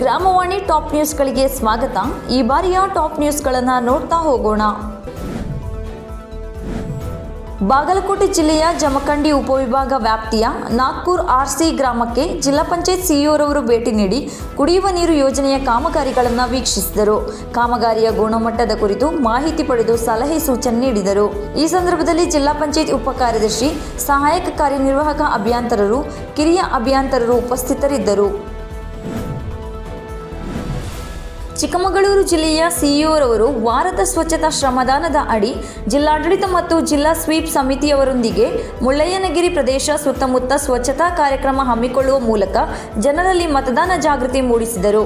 ಗ್ರಾಮವಾಣಿ top ನ್ಯೂಸ್ಗಳಿಗೆ ಸ್ವಾಗತ. ಈ ಬಾರಿಯ ಟಾಪ್ ನ್ಯೂಸ್ಗಳನ್ನು ನೋಡ್ತಾ ಹೋಗೋಣ. ಬಾಗಲಕೋಟೆ ಜಿಲ್ಲೆಯ ಜಮಖಂಡಿ ಉಪವಿಭಾಗ ವ್ಯಾಪ್ತಿಯ ನಾಗ್ಪುರ್ ಆರ್ಸಿ ಗ್ರಾಮಕ್ಕೆ ಜಿಲ್ಲಾ ಪಂಚಾಯತ್ ಸಿಇಒರವರು ಭೇಟಿ ನೀಡಿ ಕುಡಿಯುವ ನೀರು ಯೋಜನೆಯ ಕಾಮಗಾರಿಗಳನ್ನು ವೀಕ್ಷಿಸಿದರು. ಕಾಮಗಾರಿಯ ಗುಣಮಟ್ಟದ ಕುರಿತು ಮಾಹಿತಿ ಪಡೆದು ಸಲಹೆ ಸೂಚನೆ ನೀಡಿದರು. ಈ ಸಂದರ್ಭದಲ್ಲಿ ಜಿಲ್ಲಾ ಪಂಚಾಯತ್ ಉಪ ಕಾರ್ಯದರ್ಶಿ, ಸಹಾಯಕ ಕಾರ್ಯನಿರ್ವಾಹಕ ಅಭಿಯಂತರರು, ಕಿರಿಯ ಅಭಿಯಂತರರು ಉಪಸ್ಥಿತರಿದ್ದರು. ಚಿಕ್ಕಮಗಳೂರು ಜಿಲ್ಲೆಯ ಸಿಇಒರವರು ವಾರದ ಸ್ವಚ್ಛತಾ ಶ್ರಮದಾನದ ಅಡಿ ಜಿಲ್ಲಾಡಳಿತ ಮತ್ತು ಜಿಲ್ಲಾ ಸ್ವೀಪ್ ಸಮಿತಿಯವರೊಂದಿಗೆ ಮುಳ್ಳಯ್ಯನಗಿರಿ ಪ್ರದೇಶ ಸುತ್ತಮುತ್ತ ಸ್ವಚ್ಛತಾ ಕಾರ್ಯಕ್ರಮ ಹಮ್ಮಿಕೊಳ್ಳುವ ಮೂಲಕ ಜನರಲ್ಲಿ ಮತದಾನ ಜಾಗೃತಿ ಮೂಡಿಸಿದರು.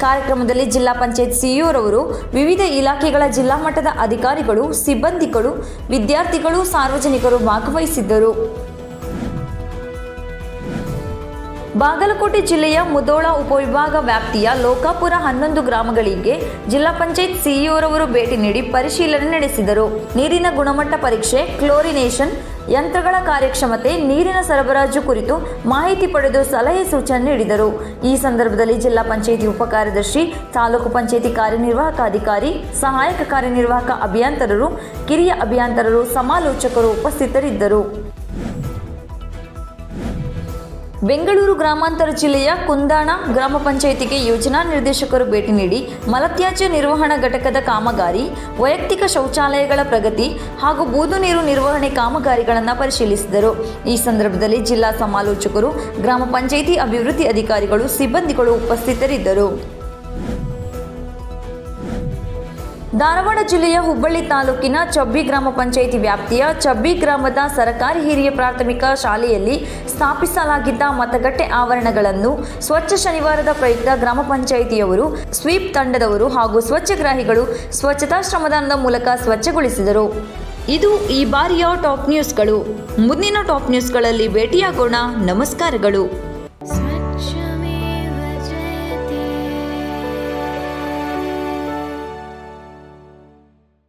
ಕಾರ್ಯಕ್ರಮದಲ್ಲಿ ಜಿಲ್ಲಾ ಪಂಚಾಯತ್ ಸಿಇಒರವರು, ವಿವಿಧ ಇಲಾಖೆಗಳ ಜಿಲ್ಲಾ ಮಟ್ಟದ ಅಧಿಕಾರಿಗಳು, ಸಿಬ್ಬಂದಿಗಳು, ವಿದ್ಯಾರ್ಥಿಗಳು, ಸಾರ್ವಜನಿಕರು ಭಾಗವಹಿಸಿದ್ದರು. ಬಾಗಲಕೋಟೆ ಜಿಲ್ಲೆಯ ಮುದೋಳ ಉಪವಿಭಾಗ ವ್ಯಾಪ್ತಿಯ ಲೋಕಾಪುರ ಹನ್ನೊಂದು ಗ್ರಾಮಗಳಿಗೆ ಜಿಲ್ಲಾ ಪಂಚಾಯತ್ ಸಿಇಒರವರು ಭೇಟಿ ನೀಡಿ ಪರಿಶೀಲನೆ ನಡೆಸಿದರು. ನೀರಿನ ಗುಣಮಟ್ಟ ಪರೀಕ್ಷೆ, ಕ್ಲೋರಿನೇಷನ್, ಯಂತ್ರಗಳ ಕಾರ್ಯಕ್ಷಮತೆ, ನೀರಿನ ಸರಬರಾಜು ಕುರಿತು ಮಾಹಿತಿ ಪಡೆದು ಸಲಹೆ ಸೂಚನೆ ನೀಡಿದರು. ಈ ಸಂದರ್ಭದಲ್ಲಿ ಜಿಲ್ಲಾ ಪಂಚಾಯಿತಿ ಉಪ ಕಾರ್ಯದರ್ಶಿ, ತಾಲೂಕು ಪಂಚಾಯಿತಿ ಕಾರ್ಯನಿರ್ವಾಹಕ ಅಧಿಕಾರಿ ಸಹಾಯಕ ಕಾರ್ಯನಿರ್ವಾಹಕ ಅಭಿಯಂತರರು, ಕಿರಿಯ ಅಭಿಯಂತರರು, ಸಮಾಲೋಚಕರು ಉಪಸ್ಥಿತರಿದ್ದರು. ಬೆಂಗಳೂರು ಗ್ರಾಮಾಂತರ ಜಿಲ್ಲೆಯ ಕುಂದಾಣ ಗ್ರಾಮ ಪಂಚಾಯಿತಿಗೆ ಯೋಜನಾ ನಿರ್ದೇಶಕರು ಭೇಟಿ ನೀಡಿ ಮಲತ್ಯಾಜ್ಯ ನಿರ್ವಹಣಾ ಘಟಕದ ಕಾಮಗಾರಿ, ವೈಯಕ್ತಿಕ ಶೌಚಾಲಯಗಳ ಪ್ರಗತಿ ಹಾಗೂ ಬೂದು ನೀರು ನಿರ್ವಹಣೆ ಕಾಮಗಾರಿಗಳನ್ನು ಪರಿಶೀಲಿಸಿದರು. ಈ ಸಂದರ್ಭದಲ್ಲಿ ಜಿಲ್ಲಾ ಸಮಾಲೋಚಕರು, ಗ್ರಾಮ ಪಂಚಾಯಿತಿ ಅಭಿವೃದ್ಧಿ ಅಧಿಕಾರಿಗಳು, ಸಿಬ್ಬಂದಿಗಳು ಉಪಸ್ಥಿತರಿದ್ದರು. ಧಾರವಾಡ ಜಿಲ್ಲೆಯ ಹುಬ್ಬಳ್ಳಿ ತಾಲೂಕಿನ ಚಬ್ಬಿ ಗ್ರಾಮ ಪಂಚಾಯಿತಿ ವ್ಯಾಪ್ತಿಯ ಚಬ್ಬಿ ಗ್ರಾಮದ ಸರಕಾರಿ ಹಿರಿಯ ಪ್ರಾಥಮಿಕ ಶಾಲೆಯಲ್ಲಿ ಸ್ಥಾಪಿಸಲಾಗಿದ್ದ ಮತಗಟ್ಟೆ ಆವರಣಗಳನ್ನು ಸ್ವಚ್ಛ ಶನಿವಾರದ ಪ್ರಯುಕ್ತ ಗ್ರಾಮ ಪಂಚಾಯಿತಿಯವರು, ಸ್ವೀಪ್ ತಂಡದವರು ಹಾಗೂ ಸ್ವಚ್ಛಗ್ರಾಹಿಗಳು ಸ್ವಚ್ಛತಾ ಶ್ರಮದಾನದ ಮೂಲಕ ಸ್ವಚ್ಛಗೊಳಿಸಿದರು. ಇದು ಈ ಬಾರಿಯ ಟಾಪ್ ನ್ಯೂಸ್ಗಳು. ಮುಂದಿನ ಟಾಪ್ ನ್ಯೂಸ್ಗಳಲ್ಲಿ ಭೇಟಿಯಾಗೋಣ. ನಮಸ್ಕಾರಗಳು.